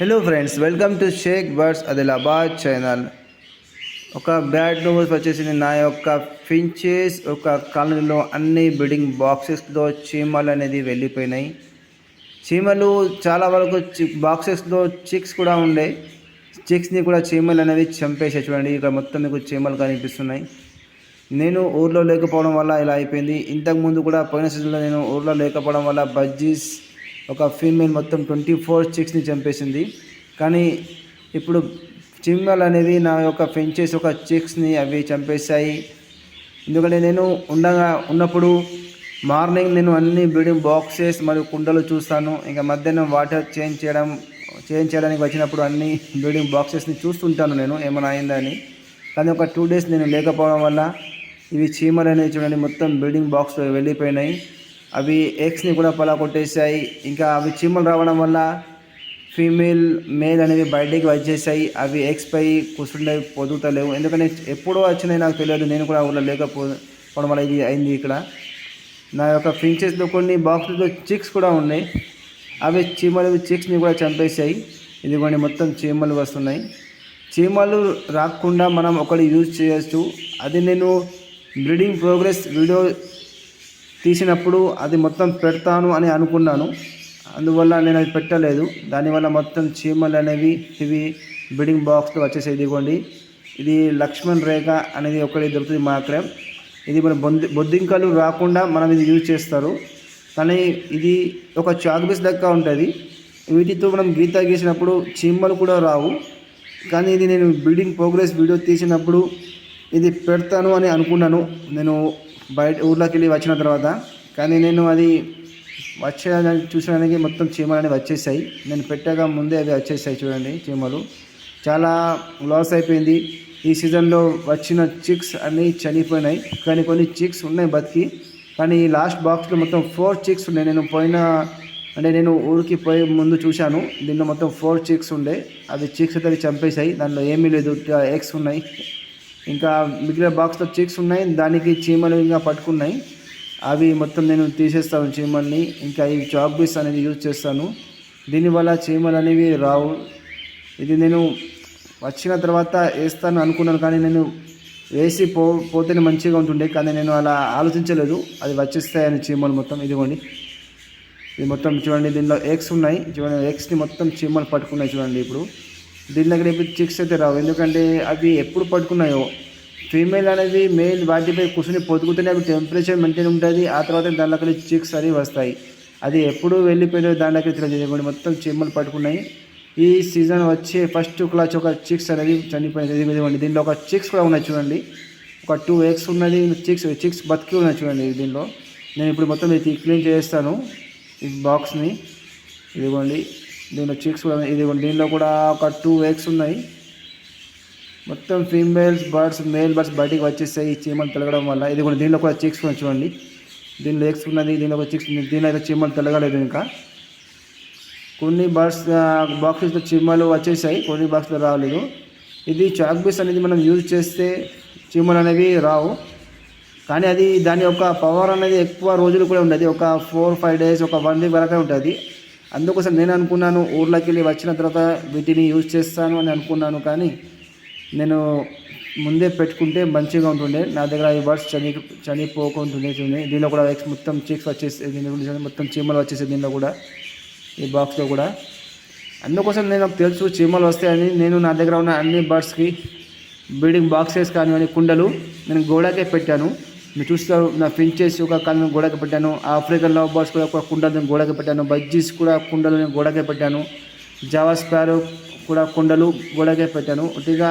Hello friends welcome to Shaik birds Adilabad channel ఒక bad news వచ్చేసింది. నా యొక్క ఫించెస్ ఒక కాలనీలో అన్ని బిల్డింగ్ బాక్సెస్లో చీమలు అనేది వెళ్ళిపోయినాయి. చీమలు చాలా వరకు బాక్సెస్లో చిక్స్ కూడా ఉండే. చిక్స్ని కూడా చీమలు అనేవి చంపేసే చూడండి. ఇక్కడ మొత్తం మీకు చీమలు కనిపిస్తున్నాయి. నేను ఊర్లో లేకపోవడం వల్ల ఇలా అయిపోయింది. ఇంతకు ముందు కూడా పోయిన సీజన్లో నేను ఊర్లో లేకపోవడం వల్ల బజ్జీస్ ఒక ఫీమేల్ మొత్తం ట్వంటీ ఫోర్ చిక్స్ని చంపేసింది. కానీ ఇప్పుడు చీమలు అనేవి నా యొక్క ఫెంచెస్ ఒక చిక్స్ని అవి చంపేశాయి. ఎందుకంటే నేను ఉండగా ఉన్నప్పుడు మార్నింగ్ నేను అన్ని బిల్డింగ్ బాక్సెస్ మరియు కుండలు చూస్తాను. ఇంకా మధ్యాహ్నం వాటర్ చేంజ్ చేయడం చేంజ్ చేయడానికి వచ్చినప్పుడు అన్ని బిల్డింగ్ బాక్సెస్ని చూస్తుంటాను నేను ఏమైనా అయిందని కానీ ఒక టూ డేస్ నేను లేకపోవడం వల్ల ఇవి చీమలు అనేవి చూడండి మొత్తం బిల్డింగ్ బాక్స్లో వెళ్ళిపోయినాయి. అవి ఎగ్స్ని కూడా పలా కొట్టేశాయి. ఇంకా అవి చీమలు రావడం వల్ల ఫీమేల్ మేల్ అనేవి బయటికి వచ్చేసాయి అవి ఎగ్స్ పై కూర్చుండే పొదుగుతలేవు ఎందుకంటే ఎప్పుడో వచ్చినాయి నాకు తెలియదు. నేను కూడా ఊళ్ళో లేకపోవడం వల్ల ఇది అయింది ఇక్కడ. నా యొక్క ఫించెస్లో కొన్ని బాక్స్లో చిక్స్ కూడా ఉన్నాయి. అవి చీమలు చిక్స్ని కూడా చంపేశాయి. ఇదిగోండి మొత్తం చీమలు వస్తున్నాయి. చీమలు రాకుండా మనం ఒకటి యూజ్ చేయొచ్చు. అది నేను బ్రీడింగ్ ప్రోగ్రెస్ వీడియో తీసినప్పుడు అది మొత్తం పెడతాను అని అనుకున్నాను. అందువల్ల నేను అది పెట్టలేదు. దానివల్ల మొత్తం చీమలు అనేవి ఇవి బ్రీడింగ్ బాక్స్లో వచ్చేసి ఇదిగోండి. ఇది లక్ష్మణ్ రేఖ అనేది ఒకటి దొరుకుతుంది మాత్రం ఇది మన బొద్ది బొద్దింకలు రాకుండా మనం ఇది యూజ్ చేస్తారు. కానీ ఇది ఒక చాక్బీస్ లెక్క ఉంటుంది. వీటితో మనం గీత గీసినప్పుడు చీమలు కూడా రావు. కానీ ఇది నేను బిల్డింగ్ ప్రోగ్రెస్ వీడియో తీసినప్పుడు ఇది పెడతాను అని అనుకున్నాను. నేను బయట ఊర్లోకి వెళ్ళి వచ్చిన తర్వాత కానీ నేను అది వచ్చే చూసడానికి మొత్తం చీమలు అనేవి వచ్చేసాయి. నేను పెట్టగా ముందే అవి వచ్చేసాయి చూడండి చీమలు. చాలా లాస్ అయిపోయింది. ఈ సీజన్లో వచ్చిన చిక్స్ అన్నీ చనిపోయినాయి. కానీ కొన్ని చిక్స్ ఉన్నాయి బతికి. కానీ ఈ లాస్ట్ బాక్స్లో మొత్తం ఫోర్ చిక్స్ ఉన్నాయి. నేను పోయిన అంటే నేను ఊరికి పోయే ముందు చూశాను. దీనిలో మొత్తం ఫోర్ చిక్స్ ఉండే. అవి చిక్స్ అయితే అవి చంపేశాయి. దానిలో ఏమీ లేదు. ఎగ్స్ ఉన్నాయి. ఇంకా మిగిలిన బాక్స్లో చిక్స్ ఉన్నాయి. దానికి చీమలు ఇంకా పట్టుకున్నాయి. అవి మొత్తం నేను తీసేస్తాను చీమల్ని. ఇంకా ఈ చాక్బీస్ అనేది యూజ్ చేస్తాను. దీనివల్ల చీమలు అనేవి రావు. ఇది నేను వచ్చిన తర్వాత వేస్తాను అనుకున్నాను కానీ నేను వేసి పో పోతేనే మంచిగా ఉంటుండే కానీ నేను అలా ఆలోచించలేదు. అది వచ్చేస్తాయని చీమలు మొత్తం ఇదిగోండి. ఇది మొత్తం చూడండి దీనిలో ఎగ్స్ ఉన్నాయి. చూడండి ఎగ్స్ని మొత్తం చీమలు పట్టుకున్నాయి చూడండి ఇప్పుడు. దీని దగ్గర ఇప్పుడు చిక్స్ అయితే రావు. ఎందుకంటే అవి ఎప్పుడు పట్టుకున్నాయో ఫీమేల్ అనేది మేల్ వాటిపై కూర్చుని పొదుగుతూనే అవి టెంపరేచర్ మెయింటైన్ ఉంటుంది. ఆ తర్వాత దానిలోకి చిక్స్ అనేవి వస్తాయి. అది ఎప్పుడు వెళ్ళిపోయినా దానిలోకి తెలియదు మొత్తం చీమలు పట్టుకున్నాయి ఈ సీజన్ వచ్చే ఫస్ట్ క్లాచ్ ఒక చిక్స్ అనేది చనిపోయింది. ఇదిగోండి. దీనిలో ఒక చిక్స్ కూడా ఉన్నాయి చూడండి. ఒక టూ ఎగ్స్ ఉన్నది. చిక్స్ చిక్స్ బతికి ఉన్నాయి చూడండి దీనిలో. నేను ఇప్పుడు మొత్తం ఇది క్లీన్ చేస్తాను ఈ బాక్స్ని ఇదిగోండి. దీనిలో చిక్స్ కూడా ఇదిగోండి దీనిలో కూడా ఒక టూ ఎగ్స్ ఉన్నాయి. మొత్తం ఫీమేల్స్ బర్డ్స్ మేల్ బర్డ్స్ బయటికి వచ్చేస్తాయి ఈ చీమలు తిరగడం వల్ల. కూడా దీనిలో కూడా చిక్స్ ఉన్నాయి చూడండి. దీనిలో ఎగ్స్ ఉన్నది దీనిలో ఒక చిక్స్ దీనిలో అయితే చీమలు తిరగలేదు ఇంకా. కొన్ని బర్డ్స్ బాక్సెస్లో చీమలు వచ్చేసాయి కొన్ని బాక్స్లో రాలేదు. ఇది చాక్బీస్ అనేది మనం యూజ్ చేస్తే చీమలు అనేవి రావు. కానీ అది దాని యొక్క పవర్ అనేది ఎక్కువ రోజులు కూడా ఉండదు. ఒక ఫోర్ ఫైవ్ డేస్ ఒక వన్ వీక్ వరకే ఉంటుంది. అందుకోసం నేను అనుకున్నాను ఊర్లోకి వెళ్ళి వచ్చిన తర్వాత వీటిని యూజ్ చేస్తాను అని అనుకున్నాను కానీ నేను ముందే పెట్టుకుంటే మంచిగా ఉంటుండే. నా దగ్గర ఈ బర్డ్స్ చని చనిపోకుంటుండే దీనిలో కూడా ఎక్స్ మొత్తం చీక్స్ వచ్చేసి దీని గురించి మొత్తం చీమలు వచ్చేసి దీనిలో కూడా ఈ బాక్స్లో కూడా. అందుకోసం నేను నాకు తెలుసు చీమలు వస్తాయని. నేను నా దగ్గర ఉన్న అన్ని బర్డ్స్కి బ్రీడింగ్ బాక్సెస్ కానివ్వండి కుండలు నేను గోడకే పెట్టాను. మీరు చూస్తారు నా ఫించెస్ ఒక కళ్ళను గోడకి పెట్టాను ఆఫ్రికన్ లవ్ బర్డ్స్ కూడా ఒక కుండలను గోడకి పెట్టాను బజ్జీస్ కూడా కుండలను గోడకి గోడకే పెట్టాను జావా స్పారో కూడా కుండలు గోడకే పెట్టాను ఒకటిగా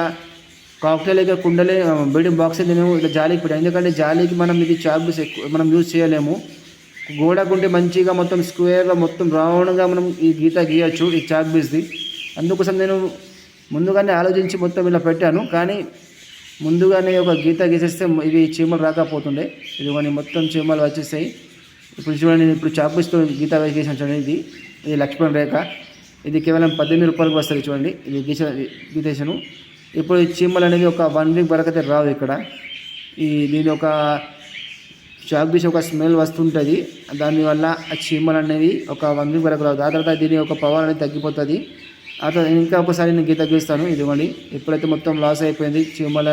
కాక్టైల్ అయితే కుండలే బిల్డింగ్ బాక్స్ నేను ఇట్లా జాలీకి పెట్టాను. ఎందుకంటే జాలీకి మనం ఇది చాక్బీస్ ఎక్కువ మనం యూజ్ చేయలేము. గోడకుంటే మంచిగా మొత్తం స్క్వేర్గా మొత్తం రౌండ్గా మనం ఈ గీత గీయచ్చు ఈ చాక్బీస్ది అందుకోసం నేను ముందుగానే ఆలోచించి మొత్తం ఇలా పెట్టాను. కానీ ముందుగానే ఒక గీత గీసేస్తే ఇవి చీమలు రాకపోతుండే. ఇది కొన్ని మొత్తం చీమలు వచ్చేస్తాయి ఇప్పుడు చూడండి నేను ఇప్పుడు చాపిస్తూ గీత గీసాను చూడండి ఇది. ఇది లక్ష్మణ్ రేఖ. ఇది కేవలం పద్దెనిమిది రూపాయలకు వస్తుంది చూడండి. ఇది గీస గీతేసాను ఇప్పుడు ఈ చీమలు అనేది ఒక వన్ వీక్ వరకు అయితే రావు ఇక్కడ. ఈ దీని ఒక చాక్బీస్ ఒక స్మెల్ వస్తుంటుంది. దానివల్ల ఆ చీమలు అనేవి ఒక వన్ వీక్ వరకు రావు. దాని తర్వాత దీని యొక్క పవర్ అనేది తగ్గిపోతుంది. అట్లా ఇంకా ఒకసారి నేను గీత గీస్తాను ఇదిగోండి. ఇప్పుడైతే మొత్తం లాస్ అయిపోయింది. చీమల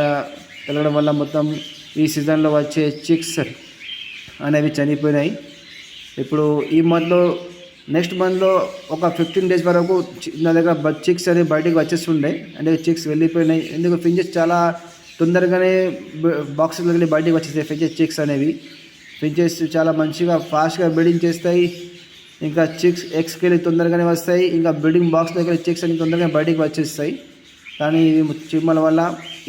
వెళ్ళడం వల్ల మొత్తం ఈ సీజన్లో వచ్చే చిక్స్ అనేవి చనిపోయినాయి. ఇప్పుడు ఈ మంత్లో నెక్స్ట్ మంత్లో ఒక ఫిఫ్టీన్ డేస్ వరకు నా దగ్గర చిక్స్ అనేవి బయటికి వచ్చేస్తుండే. అంటే చిక్స్ వెళ్ళిపోయినాయి. ఎందుకు? ఫింజెస్ చాలా తొందరగానే బాక్సెస్ వెళ్ళి బయటికి వచ్చేస్తాయి ఫింజెస్ చిక్స్ అనేవి. ఫించెస్ చాలా మంచిగా ఫాస్ట్గా బిల్డింగ్ చేస్తాయి. ఇంకా చిక్స్ ఎగ్స్కి వెళ్ళి తొందరగానే వస్తాయి. ఇంకా బ్రీడింగ్ బాక్స్ దగ్గర చిక్స్ అని తొందరగా బయటికి వచ్చేస్తాయి. కానీ ఇది చీమల వల్ల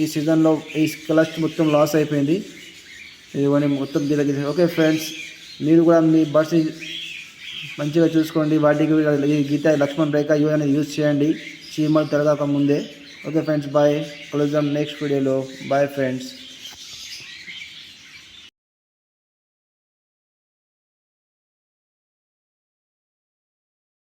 ఈ సీజన్లో ఈ క్లస్ట్ మొత్తం లాస్ అయిపోయింది. ఇదిగోని మొత్తం గీత ఓకే ఫ్రెండ్స్ మీరు కూడా మీ బర్డ్స్ మంచిగా చూసుకోండి. వాటికి ఈ గీత లక్ష్మణ్ రేఖ యూ అనేది యూజ్ చేయండి. చీమలు తిరగక ముందే. ఓకే ఫ్రెండ్స్ బాయ్ కలుద్దాం నెక్స్ట్ వీడియోలో బాయ్ ఫ్రెండ్స్